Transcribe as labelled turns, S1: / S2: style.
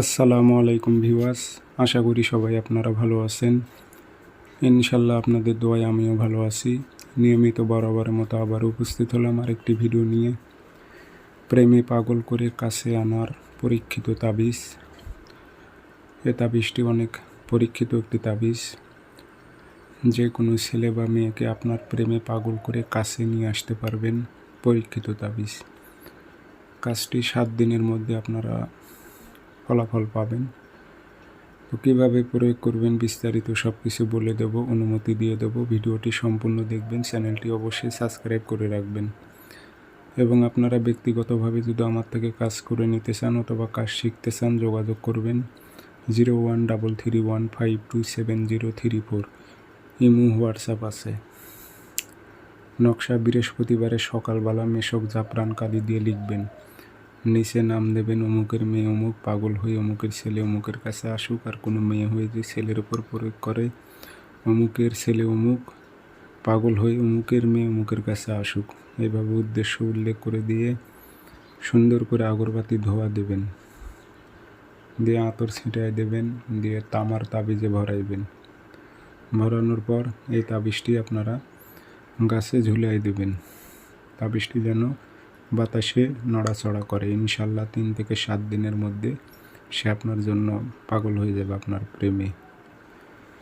S1: আসসালামু আলাইকুম ভিউয়ার্স, আশা করি সবাই আপনারা ভালো আছেন। ইনশাল্লাহ আপনাদের দোয়ায় আমিও ভালো আছি। নিয়মিত বরাবরের মতো আবার উপস্থিত হলাম আর একটি ভিডিও নিয়ে। প্রেমে পাগল করে কাছে আনার পরীক্ষিত তাবিজ। এ তাবিজটি অনেক পরীক্ষিত একটি তাবিজ। যে কোনো ছেলে বা মেয়েকে আপনার প্রেমে পাগল করে কাছে নিয়ে আসতে পারবেন পরীক্ষিত তাবিজ। কাজটি সাত দিনের মধ্যে আপনারা ফলাফল পাবেন। তো কীভাবে প্রয়োগ করবেন বিস্তারিত সব কিছু বলে দেব, অনুমতি দিয়ে দেব। ভিডিওটি সম্পূর্ণ দেখবেন, চ্যানেলটি অবশ্যই সাবস্ক্রাইব করে রাখবেন। এবং আপনারা ব্যক্তিগতভাবে যদি আমার থেকে কাজ করে নিতে চান অথবা কাজ শিখতে চান, যোগাযোগ করবেন। Zero one double three one five two seven zero three four. Imo, WhatsApp আছে। নকশা বৃহস্পতিবারে সকালবেলা মেশক জাফরান কালি দিয়ে লিখবেন। নিচে নাম দেবেন অমুকের মেয়ে অমুক, পাগল হয়ে অমুকের ছেলে অমুকের কাছে আসুক আর কোনো মেয়ে হয়ে যে ছেলের উপর প্রয়োগ করে, অমুকের ছেলে অমুক, পাগল হয়ে অমুকের মেয়ে অমুকের কাছে আসুক। এভাবে উদ্দেশ্য উল্লেখ করে দিয়ে সুন্দর করে আগরবাতি ধোয়া দেবেন। দিয়ে আতর ছিটায় দেবেন, দিয়ে তামার তাবিজে ভরাইবেন। ভরানোর পর এই তাবিজটি আপনারা গাছে ঝুলাই দেবেন। তাবিজটি যেন বাতাসে নড়াচড়া করে, ইনশাল্লাহ তিন থেকে সাত দিনের মধ্যে সে আপনার জন্য পাগল হয়ে যাবে আপনার প্রেমে।